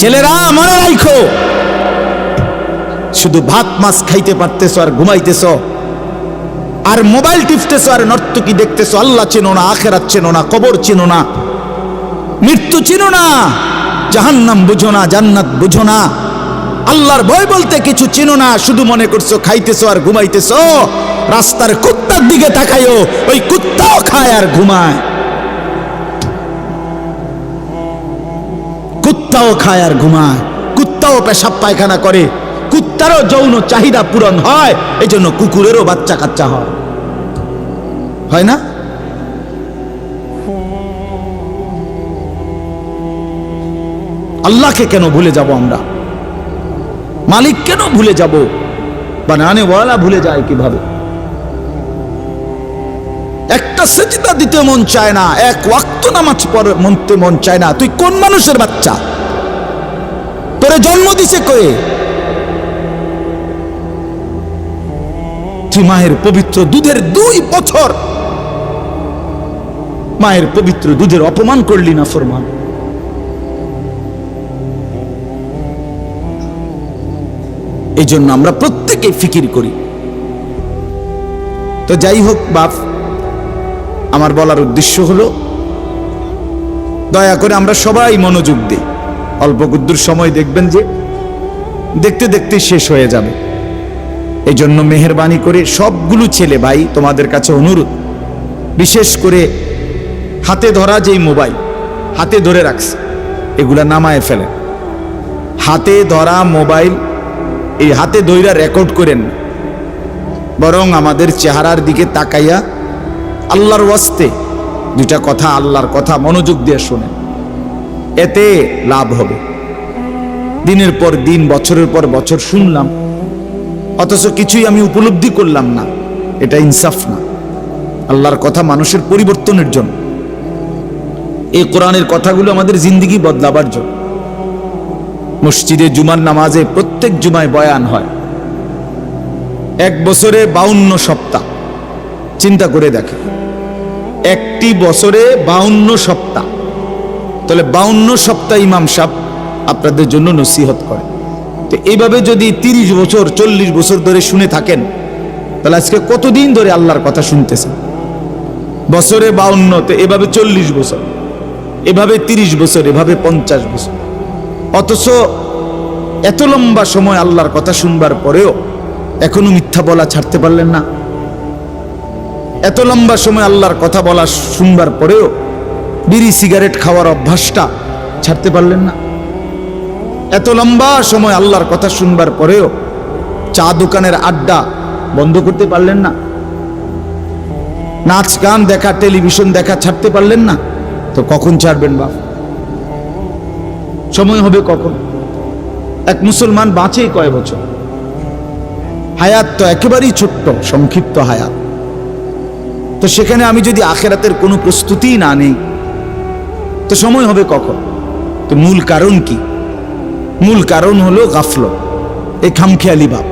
ছেলেরা মনে রাখো শুধু ভাত, মাছ খাইতে পারতেছ আর ঘুমাইতেছ। আর মোবাইল টিপতেছ আর নর্তকি দেখতেছ, আল্লাহ চেনো না, আখেরাত চেনো না, কবর চেনো না, মৃত্যু চিনো না, জাহান্নাম বুঝো না, জান্নাত বুঝো না, আল্লাহর ভয় বলতে কিছু চিনো না, শুধু মনে করছ খাইতেছো আর ঘুমাইতেছো। রাস্তার কুত্তার দিকে তাকাইও ওই কুত্তাও খায় আর ঘুমায়। কুত্তাও খায় আর ঘুমায়, কুত্তাও পেশাব পায়খানা করে, কুত্তারও যৌন চাহিদা পূরণ হয় এই জন্য কুকুরেরও বাচ্চা কাচ্চা হয়। হয় না? আল্লাহকে কেন ভুলে যাব আমরা? মালিক কেন ভুলে যাব? বানানে ওয়ালা ভুলে যায় কীভাবে? একটা সেজিদা দিতে মন চায় না, এক ওয়াক্ত নামাজ পড়ে মনতে মন চায় না। তুই কোন মানুষের বাচ্চা? তোরে জন্ম দিছে কয়ে তুই মায়ের পবিত্র দুধের দুই বছর। মায়ের পবিত্র দুধের অপমান করলি না, ফরমান। এই জন্য আমরা প্রত্যেকে ফিকির করি। তো যাই হোক, বাপ আমার বলার উদ্দেশ্য হলো, দয়া করে আমরা সবাই মনোযোগ দিই। অল্প কুদ্দুর সময় দেখবেন যে দেখতে দেখতে শেষ হয়ে যাবে। এই জন্য মেহরবানি করে সবগুলো ছেলে ভাই তোমাদের কাছে অনুরোধ, বিশেষ করে হাতে ধরা যেই মোবাইল, হাতে ধরে রাখছে, এগুলা নামায় ফেলে হাতে ধরা মোবাইল, এই হাতে দইরা রেকর্ড করেন বরং আমাদের চেহারার দিকে তাকাইয়া আল্লাহর ওয়াস্তে, দুইটা কথা আল্লাহর কথা মনোযোগ দিয়ে শোনেন এতে লাভ হবে। দিনের পর দিন, বছরের পর বছর শুনলাম, অথচ কিছুই আমি উপলব্ধি করলাম না। এটা ইনসাফ না। আল্লাহর কথা মানুষের পরিবর্তনের জন্য। এই কোরআনের কথাগুলো আমাদের জিন্দিগি বদলাবার জন্য। মসজিদে জুমার নামাজে প্রত্যেক জুমায় বয়ান হয়। এক বছরে বাউন্ন সপ্তাহ। চিন্তা করে দেখে। একটি বছরে বাউন্ন সপ্তাহ। তাহলে বাউন্ন সপ্তাহ ইমাম সাহ আপনাদের জন্য নসিহত করে তো এইভাবে যদি তিরিশ বছর, চল্লিশ বছর ধরে শুনে থাকেন, তাহলে আজকে কতদিন ধরে আল্লাহর কথা শুনতেছেন? বছরে বাউন্ন, তো এভাবে চল্লিশ বছর, এভাবে তিরিশ বছর, এভাবে পঞ্চাশ বছর। অথচ এত লম্বা সময় আল্লাহর কথা শুনবার পরেও এখনও মিথ্যা বলা ছাড়তে পারলেন না। এত লম্বা সময় আল্লাহর কথা বলা শুনবার পরেও বিড়ি সিগারেট খাওয়ার অভ্যাসটা ছাড়তে পারলেন না। এত লম্বা সময় আল্লাহর কথা শুনবার পরেও চা দোকানের আড্ডা বন্ধ করতে পারলেন না। নাচ গান দেখা, টেলিভিশন দেখা ছাড়তে পারলেন না। তো কখন ছাড়বেন বাপ? সময় হবে কখন? এক মুসলমান বাঁচে কয় বছর? হায়াত তো একেবারেই ছোট্ট, সংক্ষিপ্ত হায়াত। তো সেখানে আমি যদি আখেরাতের কোনো প্রস্তুতি না নেই, তো সময় হবে কখন? তো মূল কারণ কি? মূল কারণ হলো গাফল এই খামখেয়ালি ভাব।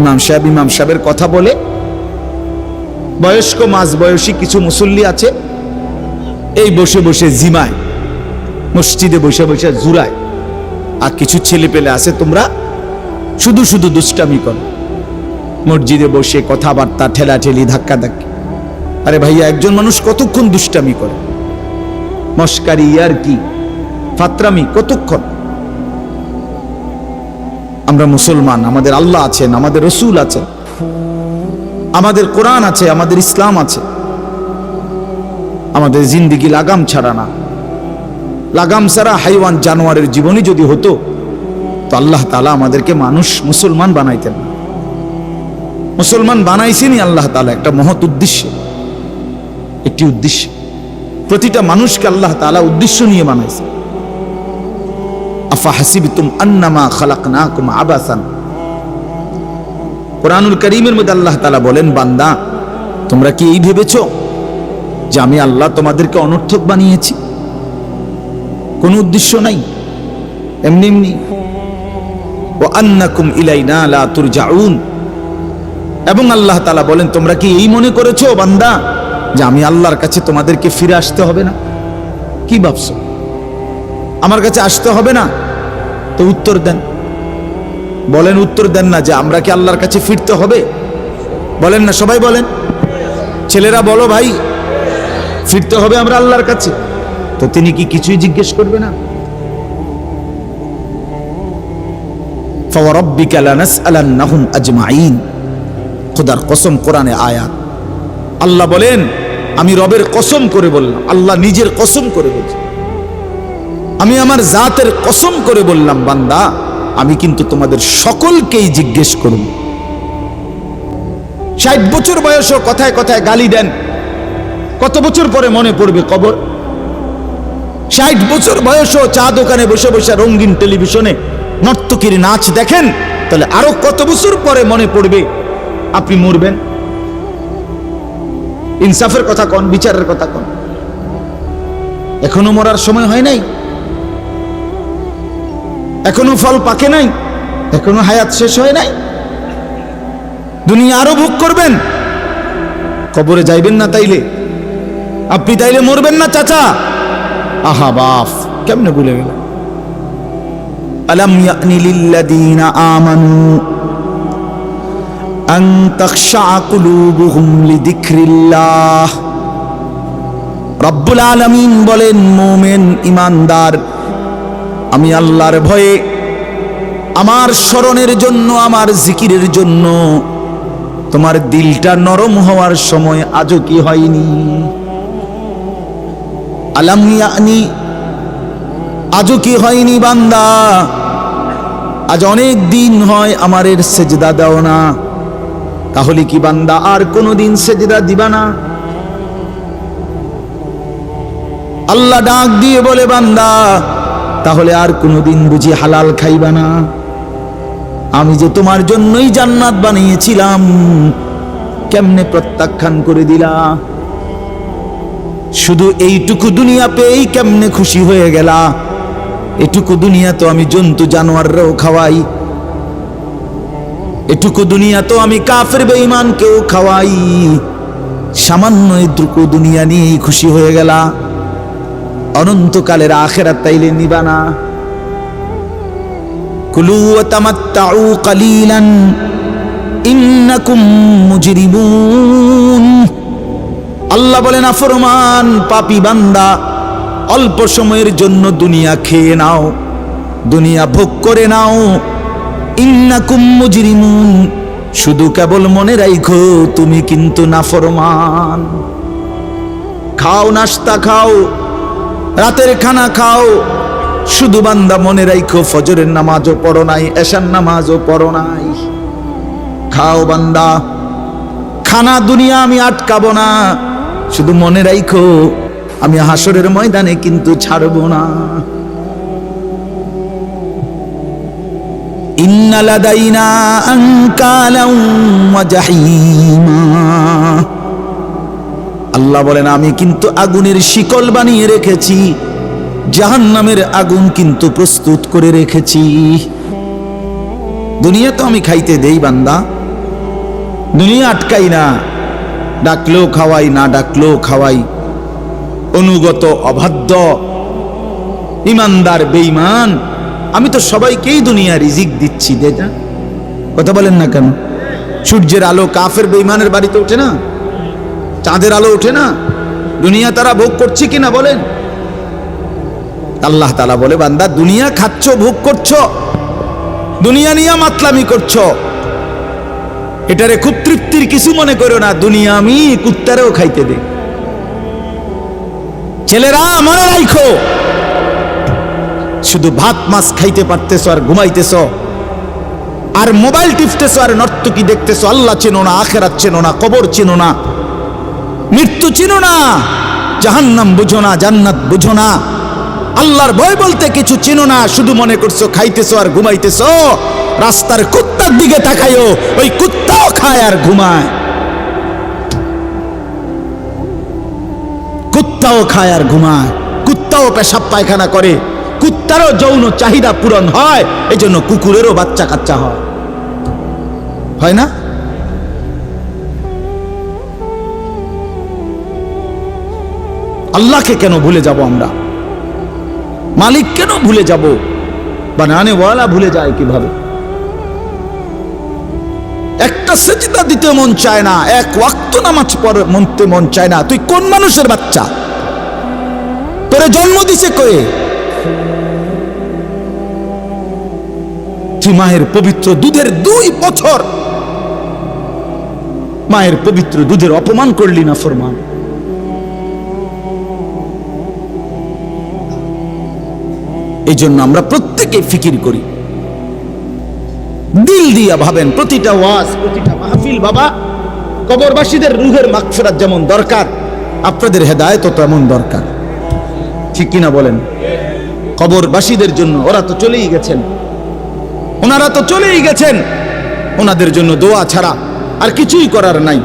ইমাম সাহেব ইমাম সাহেবের কথা বলে, বয়স্ক মাঝ বয়সী কিছু মুসল্লি আছে, এই বসে বসে জিমায়, মসজিদে বসে বসে জুরায় আর কিছু ছেলে পেলে আছে তোমরা, শুধু শুধু দুষ্টামি করো। মসজিদে বসে কথাবার্তা, ঠেলাঠেলি ধাক্কা ধাক্কি আরে ভাইয়া, একজন মানুষ কতক্ষণ দুষ্টামি করে? মস্কারি আর কি ফাত্রামি, কতক্ষণ? আমরা মুসলমান, আমাদের আল্লাহ আছেন, আমাদের রসুল আছেন, আমাদের কোরআন আছে, আমাদের ইসলাম আছে। আমাদের জিন্দিগি লাগাম ছাড়া না। লাগাম ছাড়া হাইওয়ান জানোয়ারের জীবনই যদি হতো, তো আল্লাহ তালা আমাদেরকে মানুষ মুসলমান বানাইতেন। মুসলমান বানাইছেনই আল্লাহ তালা একটা মহৎ উদ্দেশ্যে। একটি উদ্দেশ্য। প্রতিটা মানুষকে আল্লাহ তালা উদ্দেশ্য নিয়ে বানাইছে। আফা হাসিবিতুম আন্নামা খালাকনাকুম আবাসান। কোরআনুল করিমের মধ্যে আল্লাহ তালা বলেন, বান্দা, তোমরা কি এই ভেবেছ যে আমি আল্লাহ তোমাদেরকে অনর্থক বানিয়েছি? কোনো উদ্দেশ্য নাই। এমনি এমনি। ও আন্নাকুম ইলাইনা লা তুরজাউন। এবং আল্লাহ তালা বলেন, তোমরা কি এই মনে করেছ, বান্দা যে আমি আল্লাহর কাছে তোমাদেরকে ফিরে আসতে হবে না। কি ভাবছ? আমার কাছে আসতে হবে না? তো উত্তর দেন। বলেন, উত্তর দেন না যে আমরা কি আল্লাহর কাছে ফিরতে হবে? বলেন না, সবাই বলেন। ছেলেরা, বলো ভাই, ফিরতে হবে আমরা আল্লাহর কাছে? তো তিনি কি কিছুই জিজ্ঞেস করবে না? খোদার কসম কোরআনে আয়া আল্লাহ বলেন আমি রবের কসম করে বললাম, আল্লাহ নিজের কসম করে বলছেন আমি আমার জাতের কসম করে বললাম, বান্দা, আমি কিন্তু তোমাদের সকলকেই জিজ্ঞেস করব। ষাট বছর বয়সও কথায় কথায় গালি দেন। কত বছর পরে মনে পড়বে কবর? ষাট বছর বয়সও চা দোকানে বসে বসে রঙিন টেলিভিশনে নর্তকীর নাচ দেখেন, তাহলে আরও কত বছর পরে মনে পড়বে আপনি মরবেন? ইনসাফের কথা কন, বিচারের কথা কন। এখনও মরার সময় হয় নাই? এখনও ফল পাকে নাই? এখনও হায়াত শেষ হয় নাই? দুনিয়া আরও ভোগ করবেন? কবরে যাইবেন না তাইলে? আপনি তাইলে মরবেন না, চাচা? আহা, বাফ, কেমনে ভুলে গেল আলম ইয়ানি আমানু আন তাখশা কুলুবুহুম লিযিকরিল্লাহ রব্বুল আলামিন বলেন, মুমিন ইমানদার, আমি আল্লাহর ভয়ে আমার স্মরণের জন্য, আমার জিকিরের জন্য তোমার দিলটা নরম হওয়ার সময় আজও কি হয়নি? আলাম ইয়ানি, আজও কি হয়নি বান্দা? আজ অনেক দিন হয় আমার এর সেজদা দাও না। তাহলে কি বান্দা আর কোনোদিন সেজদা দিবা না? আল্লাহ ডাক দিয়ে বলে, বান্দা, তাহলে আর কোনোদিন বুঝি হালাল খাইবা না? আমি যে তোমার জন্যই জান্নাত বানিয়েছিলাম, কেমনে প্রত্যাখ্যান করে দিলা? শুধু এইটুকু দুনিয়া পেয়েই কেমনে খুশি হয়ে গেলা? এটুকু দুনিয়া তো আমি জন্তু জানোয়াররাও খাওয়াই। এটুকু দুনিয়া তো আমি কাফের বেঈমানকেও খাওয়াই। সামান্য এটুকু দুনিয়া নিয়েই খুশি হয়ে গেলা। অনন্তকালের আখেরাত তাইলে নিবা না। কুলু তামাত্তাউ কালিলান, ইন্নাকুম মুজরিমুন। আল্লাহ বলেন, আফরমান, পাপি বান্দা, অল্প সময়ের জন্য দুনিয়া খেয়ে নাও, দুনিয়া ভোগ করে নাও। ইন্নাকুম মুজরিমুন। শুধু কেবল মনে রাইখো, তুমি কিন্তু নাফরমান। খাও নাস্তা খাও। রাতের খানা খাও। শুধু বান্দা মনে রাইখো, ফজরের নামাজও পড়ো নাই, এশার নামাজও পড়ো নাই। খাও বান্দা, খানা দুনিয়া আমি আটকাবো না। শুধু মনে রাইখো, আমি হাসরের ময়দানে কিন্তু ছাড়বো না। ইন্নালাদাইনা ওয়া জাহিমা। আল্লাহ বলেন, আমি কিন্তু আগুনের শিকল বানিয়ে রেখেছি, জাহান্নামের আগুন কিন্তু প্রস্তুত করে রেখেছি। দুনিয়া তো আমি খাইতে দেই বান্দা, দুনিয়া আটকাই না, ডাকলেও খাওয়াই, না ডাকলেও খাওয়াই। অনুগত, অবাধ্য, ইমানদার, বেঈমান আমি তো সবাইকেই দুনিয়া রিজিক দিচ্ছি, দে যা। কথা বলেন না কেন? সূর্যের আলো কাফের বেঈমানের বাড়িতে ওঠে না? চাঁদের আলো ওঠে না? দুনিয়া তারা ভোগ করছে কিনা বলেন? আল্লাহ তালা বলে, বান্দা, দুনিয়া খাচ্ছ, ভোগ করছ, দুনিয়া নিয়ে মাতলামি করছ। এটারে খুব তৃপ্তির কিছু মনে করো না, দুনিয়া আমি কুত্তারেও খাইতে দে। ছেলেরা, মনে রাখো শুধু ভাত, মাছ খাইতে পারতেছ আর ঘুমাইতেছ। আর মোবাইল টিপতেছ আর নর্তকি দেখতেছ, আল্লাহ চেনো না, আখেরাত চেনো না, কবর চেনো না, মৃত্যু চিনো না, জাহান্নাম বুঝো না, জান্নাত বুঝো না, আল্লাহর ভয় বলতে কিছু চিনো না, শুধু মনে করছ খাইতেছো আর ঘুমাইতেছো, রাস্তার কুত্তার দিকে তাকাইও ওই কুত্তাও খায় আর ঘুমায়। কুত্তাও খায় আর ঘুমায়, কুত্তাও পেশাব পায়খানা করে কুত্তারও যৌন চাহিদা পূরণ হয় এই জন্য কুকুরেরও বাচ্চা কাচ্চা হয়। হয় না? আল্লাহকে কেন ভুলে যাব আমরা? মালিক কেন ভুলে যাব? ওয়ালা ভুলে যায় কীভাবে? একটা সেজদা দিতে মন চায় না, এক ওয়াক্ত নামাজ পড়ে মনতে মন চায় না। তুই কোন মানুষের বাচ্চা? তোরে জন্ম দিছে কয়ে তুই মায়ের পবিত্র দুধের দুই বছর। মায়ের পবিত্র দুধের অপমান করলি না, ফরমান। এই জন্য আমরা প্রত্যেকে ফিকির করি। দিল দিয়া ভাবেন, প্রতিটা ওয়াজ, প্রতিটা মাহফিল বাবা, কবরবাসীদের রুহের মাগফিরাত যেমন দরকার, আপনাদের হেদায়েতও তেমন দরকার। ঠিক কিনা বলেন? কবরবাসীদের জন্য, ওরা তো চলেই গেছেন। ওনারা তো চলেই গেছেন। ওনাদের জন্য দোয়া ছাড়া আর কিছুই করার নাই।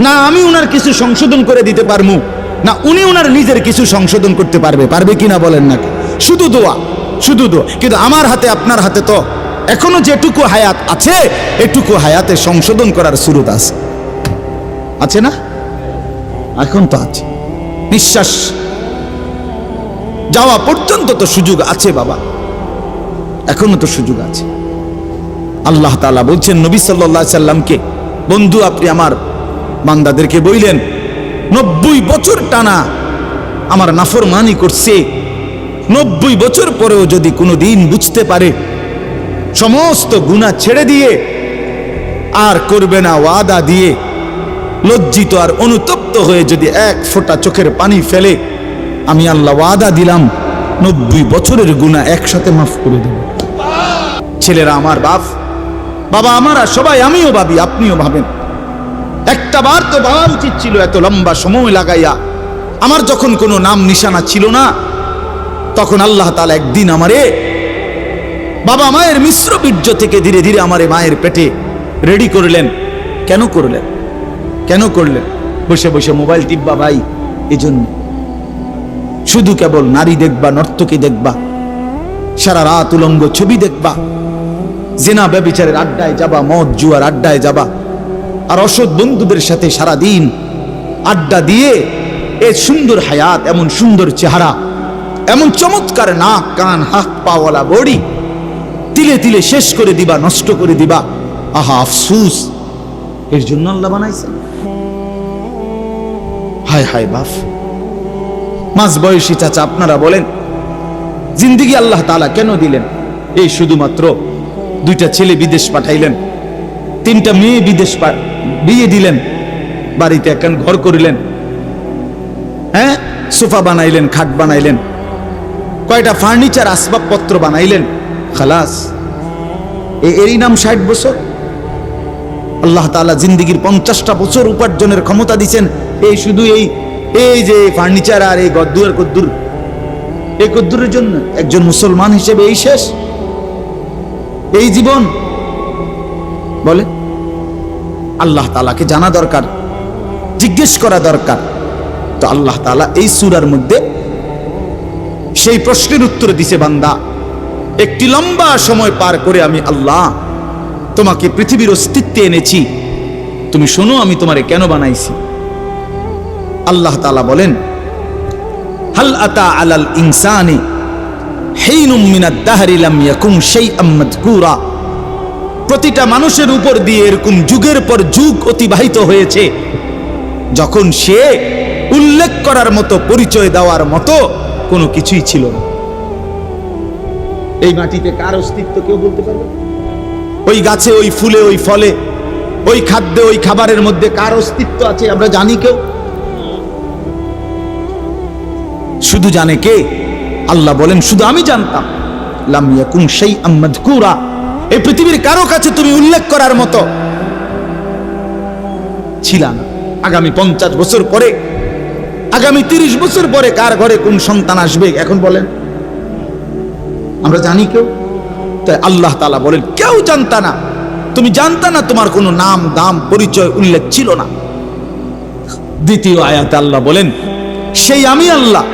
না আমি ওনার কিছু সংশোধন করে দিতে পারব না উনি ওনার নিজের কিছু সংশোধন করতে পারবে। পারবে কিনা বলেন নাকি? শুধু দোয়া শুধু দোয়া। কিন্তু আমার হাতে, আপনার হাতে তো এখনও যেটুকু হায়াত আছে, এটুকু হায়াতে সংশোধন করার সুরত আছে। আছে না? এখন তো আছে। নিঃশ্বাস। যাওয়া পর্যন্ত তো সুযোগ আছে বাবা। এখনও তো সুযোগ আছে। আল্লাহ তালা বলছেন, নবী সাল্লা সাল্লামকে, বন্ধু আপনি আমার বান্দাদেরকে বইলেন, নব্বই বছর টানা আমার নাফর মানি করছে, নব্বই বছর পরেও যদি কোনো দিন বুঝতে পারে, সমস্ত গুণা ছেড়ে দিয়ে আর করবে না, ওয়াদা দিয়ে লজ্জিত আর অনুতপ্ত হয়ে যদি এক ফোঁটা চোখের পানি ফেলে, আমি আল্লাহ ওয়াদা দিলাম, নব্বই বছরের গুণা একসাথে মাফ করে দেব। ছেলেরা, আমার বাপ বাবা আমার সবাই আমিও ভাবি, আপনিও ভাবেন। একটা বার তো ভাবা উচিত ছিল এত লম্বা সময় লাগাইয়া। আমার যখন কোনো নাম নিশানা ছিল না, তখন আল্লাহ তালা একদিন আমারে বাবা মায়ের মিশ্র বীর্য থেকে ধীরে ধীরে আমারে মায়ের পেটে রেডি করলেন। কেন করলেন? কেন করলেন? বসে বসে মোবাইল টিপবা ভাই, এজন্য। শুধু কেবল নারী দেখবা, নর্তকী দেখবা। সারা রাত উলঙ্গ ছবি দেখবা। জেনা ব্যবিচারের আড্ডায় যাবা, মদ জুয়ার আড্ডায় যাবা। আর অসৎ বন্ধুদের সাথে সারা দিন আড্ডা দিয়ে এ সুন্দর হায়াত, এমন সুন্দর চেহারা, এমন চমৎকার নাক, কান, হাত, পাওয়ালা, বড়ি, তিলে তিলে শেষ করে দিবা, নষ্ট করে দিবা। আহা, আফসুস, এর জন্য আল্লাহ বানাইছেন হায় হায় বাফ মাঝ বয়সী চাচা, আপনারা বলেন, জিন্দিগি আল্লাহ তালা কেন দিলেন? এই শুধুমাত্র দুইটা ছেলে বিদেশ পাঠাইলেন, তিনটা মেয়ে বিদেশ বিয়ে দিলেন, বাড়িতে একখান ঘর করিলেন হ্যাঁ? সোফা বানাইলেন, খাট বানাইলেন, কয়টা ফার্নিচার আসবাবপত্র বানাইলেন, খালাস। এরই নাম ষাট বছর। আল্লাহ তাআলা জিন্দিগির পঞ্চাশটা বছর উপার্জনের ক্ষমতা দিচ্ছেন এই শুধু এই এই যে ফার্নিচার আর এই গদ্দুর কদ্দুর। এই কদ্দুরের জন্য একজন মুসলমান হিসেবে এই শেষ। এই জীবন। বলে, আল্লাহ তালাকে জানা দরকার, জিজ্ঞেস করা দরকার। তো আল্লাহ তালা এই সুরার মধ্যে সেই প্রশ্নের উত্তর দিছে, বান্দা, একটি লম্বা সময় পার করে আমি আল্লাহ তোমাকে পৃথিবীর অস্তিত্বে এনেছি। তুমি শোনো, আমি তোমারে কেন বানাইছি? আল্লাহ তালা বলেন, হাল আতা আলাল ইনসানি প্রতিটা মানুষের উপর দিয়ে এরকম যুগের পর যুগ অতিবাহিত হয়েছে। যখন সে উল্লেখ করার মতো পরিচয় দেওয়ার মতো কোনো কিছুই ছিল না। এই মাটিতে কার অস্তিত্ব কেউ বলতে পারবে? ওই গাছে, ওই ফুলে, ওই ফলে, ওই খাদ্যে, ওই খাবারের মধ্যে কার অস্তিত্ব আছে আমরা জানি কেউ? শুধু জানে কে? আল্লাহ বলেন, শুধু আমি জানতাম। লাম ইয়াকুন শাইআম মাযকুরা। এই পৃথিবীর কারও কাছে তুমি উল্লেখ করার মতো ছিল না। আগামী পঞ্চাশ বছর পরে, আগামী তিরিশ বছর পরে কার ঘরে কোন সন্তান আসবে, এখন বলেন। আমরা জানি কেউ। তাই আল্লাহ তালা বলেন, কেউ জানতা না। তুমি জানতা না তোমার কোনো নাম, দাম, পরিচয়, উল্লেখ ছিল না। দ্বিতীয় আয়াতে আল্লাহ বলেন, সেই আমি আল্লাহ।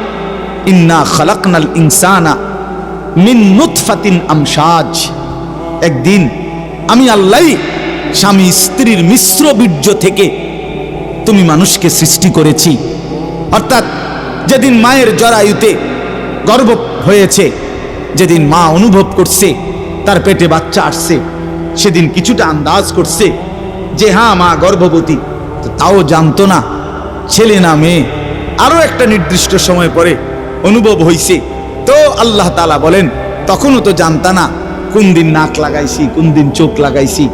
ইন্না খালাকনাল ইনসানা মিন নুতফাতিন আমসাজ একদিন আমি আল্লাহ, স্বামী স্ত্রীর মিশ্র বীর্য থেকে তুমি মানুষকে সৃষ্টি করেছি। অর্থাৎ যেদিন মায়ের জরায়ুতে গর্ব হয়েছে, যেদিন মা অনুভব করছে, তার পেটে বাচ্চা আসছে, সেদিন কিছুটা আন্দাজ করছে যে হ্যাঁ মা গর্ভবতী। তাও জানতো না, ছেলে না মেয়ে, আরও একটা নির্দিষ্ট সময় পরে অনুভব হইছে। তো আল্লাহ তালা বলেন, তখনও তো জানতা না কোন দিন নাক লাগাইছি, কোন দিন চোখ লাগাইছি,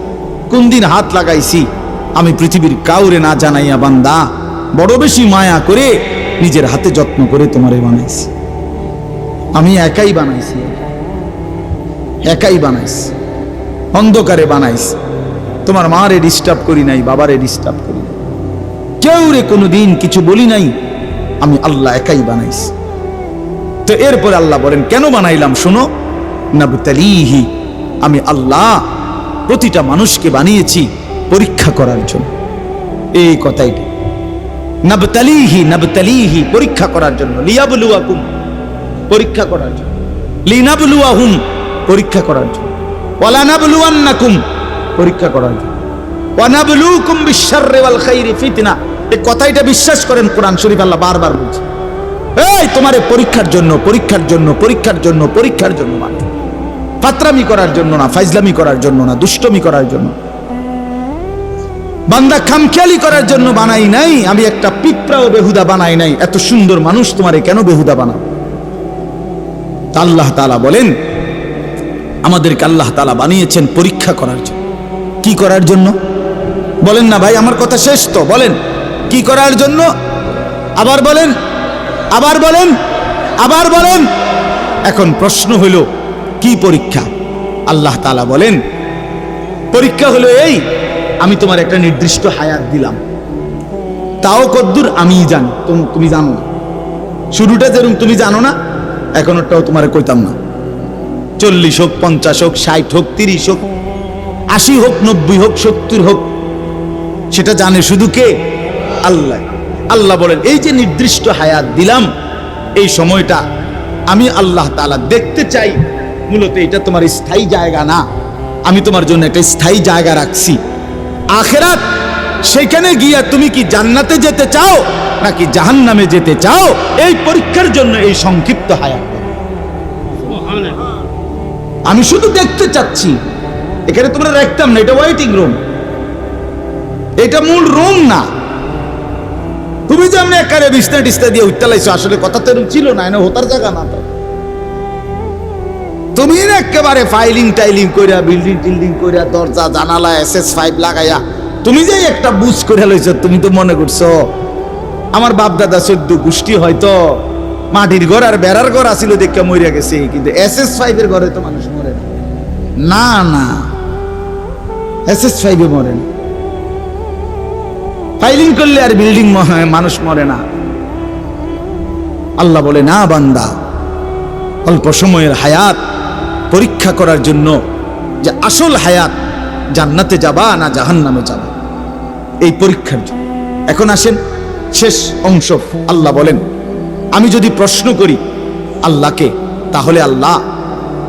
কোন দিন হাত লাগাইছি। আমি পৃথিবীর কাউরে না জানাইয়া বান্দা, বড় বেশি মায়া করে নিজের হাতে যত্ন করে তোমারে বানাইছি। আমি একাই বানাইছি একাই বানাইছি। অন্ধকারে বানাইছি। তোমার মারে ডিস্টার্ব করি নাই, বাবারে ডিস্টার্ব করি নাই। কেউ রে কোনোদিন কিছু বলি নাই, আমি আল্লাহ একাই বানাইছি। তো এরপর আল্লাহ বলেন, কেন বানাইলাম শোনো? নাবতালিহি, আমি আল্লাহ প্রতিটা মানুষকে বানিয়েছি পরীক্ষা করার জন্য। এই কথাই নাবতালিহি নাবতালিহি, পরীক্ষা করার জন্য। লিয়াবলুয়াকুম, পরীক্ষা করার জন্য। লিনাবলুয়াহুম, পরীক্ষা করার জন্য। ওয়ালানাবলুয়ান্নাকুম, পরীক্ষা করার জন্য। ওয়ানাবলুকুম বিশাররি ওয়াল খাইরি ফিতনা। এই কথাইটা বিশ্বাস করেন কোরআন শরীফ আল্লাহ বারবার বলছে। এই, তোমারে পরীক্ষার জন্য পরীক্ষার জন্য পরীক্ষার জন্য পরীক্ষার জন্য মানে ফাতরামি করার জন্য না, ফাইজলামি করার জন্য না, দুষ্টমি করার জন্য। বান্দা খামখেয়ালি করার জন্য বানাই নাই, আমি একটা পিঁপড়াও বেহুদা বানাই নাই। এত সুন্দর মানুষ তোমারে কেন বেহুদা বানাও? আল্লাহ তাআলা বলেন, আমাদেরকে আল্লাহ তাআলা বানিয়েছেন পরীক্ষা করার জন্য। কি করার জন্য? বলেন না ভাই, আমার কথা শেষ তো, বলেন। কি করার জন্য? আবার বলেন আবার বলেন আবার বলেন। এখন প্রশ্ন হলো, কি পরীক্ষা? আল্লাহ তাআলা বলেন, পরীক্ষা হলো এই, আমি তোমার একটা নির্দিষ্ট হায়াত দিলাম। তাও কদ্দুর আমি জানি, তুম- জানো না। শুরুটা যেরকম তুমি জানো না এখনটাও তোমার কইতাম না। চল্লিশ হোক, পঞ্চাশ হোক, ষাট হোক, তিরিশ হোক, আশি হোক, নব্বই হোক, সত্তর হোক, সেটা জানে শুধু কে? আল্লাহ। আল্লাহ বলেন, এই যে নির্দিষ্ট হায়াত দিলাম, এই সময়টা আমি আল্লাহ তাআলা দেখতে চাই। মূলত এটা তোমার স্থায়ী জায়গা না। আমি তোমার জন্য একটা স্থায়ী জায়গা রাখছি। আখেরাত সেখানে গিয়া তুমি কি জান্নাতে যেতে চাও, নাকি জাহান্নামে যেতে চাও? এই পরীক্ষার জন্য এই সংক্ষিপ্ত হায়াত আমি শুধু দেখতে চাচ্ছি। এখানে তোমরা রাখতাম না, এটা ওয়েটিং রুম এটা মূল রুম না। তুমি যে আমি একারে বিছনা টিস্তা দিয়ে উঠতে লাইছো, আসলে কথা তো এরকম ছিল না, এনে হোতার জায়গা না তো। তুমি একেবারে ফাইলিং টাইলিং কইরা বিল্ডিং টিল্ডিং কইরা, দরজা, জানালা এসএস ফাইভ লাগাইয়া, তুমি যে একটা বুঝ করে লইছো, তুমি তো মনে করছ, আমার বাপ দাদা চোদ্দ গোষ্ঠী হয়তো মাটির ঘর আর বেড়ার ঘর আসিল দেখে মরিয়া গেছে, কিন্তু এস এস ফাইভের ঘরে তো মানুষ মরে না। না না। এস এস ফাইভে মরে না। ফাইলিং করলে আর বিল্ডিং মানুষ মরে না। আল্লাহ বলে, না বান্দা, অল্প সময়ের হায়াত পরীক্ষা করার জন্য যে আসল হায়াত জান্নাতে যাবা না জাহান্নামে যাবা, এই পরীক্ষার জন্য। এখন আসেন, শেষ অংশ। আল্লাহ বলেন, আমি যদি প্রশ্ন করি আল্লাহকে, তাহলে আল্লাহ,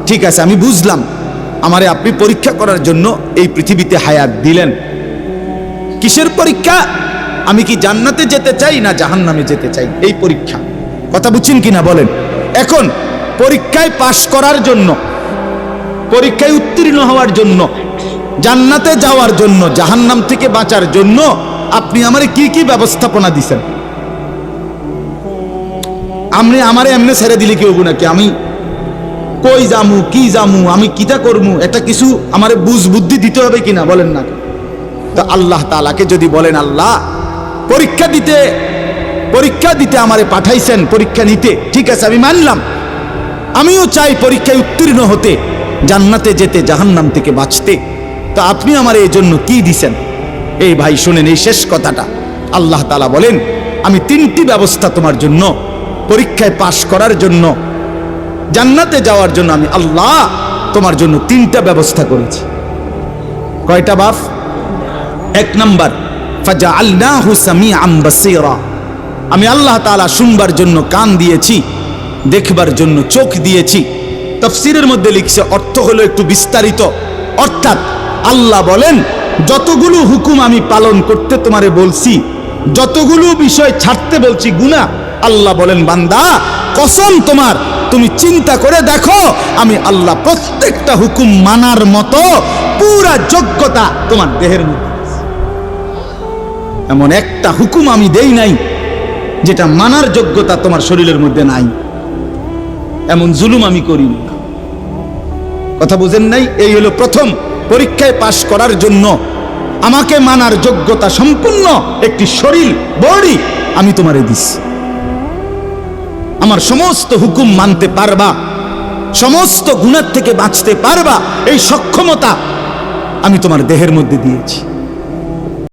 ঠিক আছে, আমি বুঝলাম, আমারে আপনি পরীক্ষা করার জন্য এই পৃথিবীতে হায়াত দিলেন। কিসের পরীক্ষা? আমি কি জান্নাতে যেতে চাই না জাহান্নামে যেতে চাই? এই পরীক্ষা। কথা বুঝছেন কি না বলেন? এখন পরীক্ষায় পাশ করার জন্য, পরীক্ষায় উত্তীর্ণ হওয়ার জন্য, জান্নাতে যাওয়ার জন্য, জাহান্নাম থেকে বাঁচার জন্য আপনি আমারে কি কি ব্যবস্থাপনা দিছেন? আপনি আমারে এমনি ছেড়ে দিলে কেউ নাকি? আমি কই জামু কি জামু আমি কিটা করমু? এটা কিছু আমারে বুঝ বুদ্ধি দিতে হবে কিনা? বলেন না তো আল্লাহ তালাকে যদি বলেন, আল্লাহ পরীক্ষা দিতে পরীক্ষা দিতে আমারে পাঠাইছেন, পরীক্ষা নিতে। ঠিক আছে, আমি মানলাম। আমিও চাই পরীক্ষায় উত্তীর্ণ হতে, জান্নাতে যেতে, জাহান্নাম থেকে বাঁচতে। তো আপনি আমার এই জন্য কি দিছেন? এই ভাই, শুনেন, এই শেষ কথাটা। আল্লাহ তালা বলেন, আমি তিনটি ব্যবস্থা তোমার জন্য, পরীক্ষায় পাশ করার জন্য, জান্নাতে যাওয়ার জন্য আমি আল্লাহ তোমার জন্য তিনটা ব্যবস্থা করেছি। কয়টা বাফ এক নাম্বার। ফাজা আল্লাহ আম্বাসিরা আমি আল্লাহ তাআলা শুনবার জন্য কান দিয়েছি, দেখবার জন্য চোখ দিয়েছি। তফসিরের মধ্যে লিখছে, অর্থ হলো একটু বিস্তারিত। অর্থাৎ আল্লাহ বলেন, যতগুলো হুকুম আমি পালন করতে তোমারে বলছি, যতগুলো বিষয় ছাড়তে বলছি গুনাহ, আল্লাহ বলেন, বান্দা, কসম তোমার, তুমি চিন্তা করে দেখো, আমি আল্লাহ প্রত্যেকটা হুকুম মানার মতো পুরা যোগ্যতা তোমার দেহের মধ্যে। এমন একটা হুকুম আমি দেই নাই, যেটা মানার যোগ্যতা তোমার শরীরের মধ্যে নাই। এমন জুলুম আমি করি কথা বুঝেন নাই? এই হলো প্রথম পরীক্ষায় পাশ করার জন্য আমাকে মানার যোগ্যতা সম্পূর্ণ একটি শরীর, বডি আমি তোমারে দিচ্ছি আমার সমস্ত হুকুম মানতে পারবা, সমস্ত গুণার থেকে বাঁচতে পারবা, এই সক্ষমতা আমি তোমার দেহের মধ্যে দিয়েছি।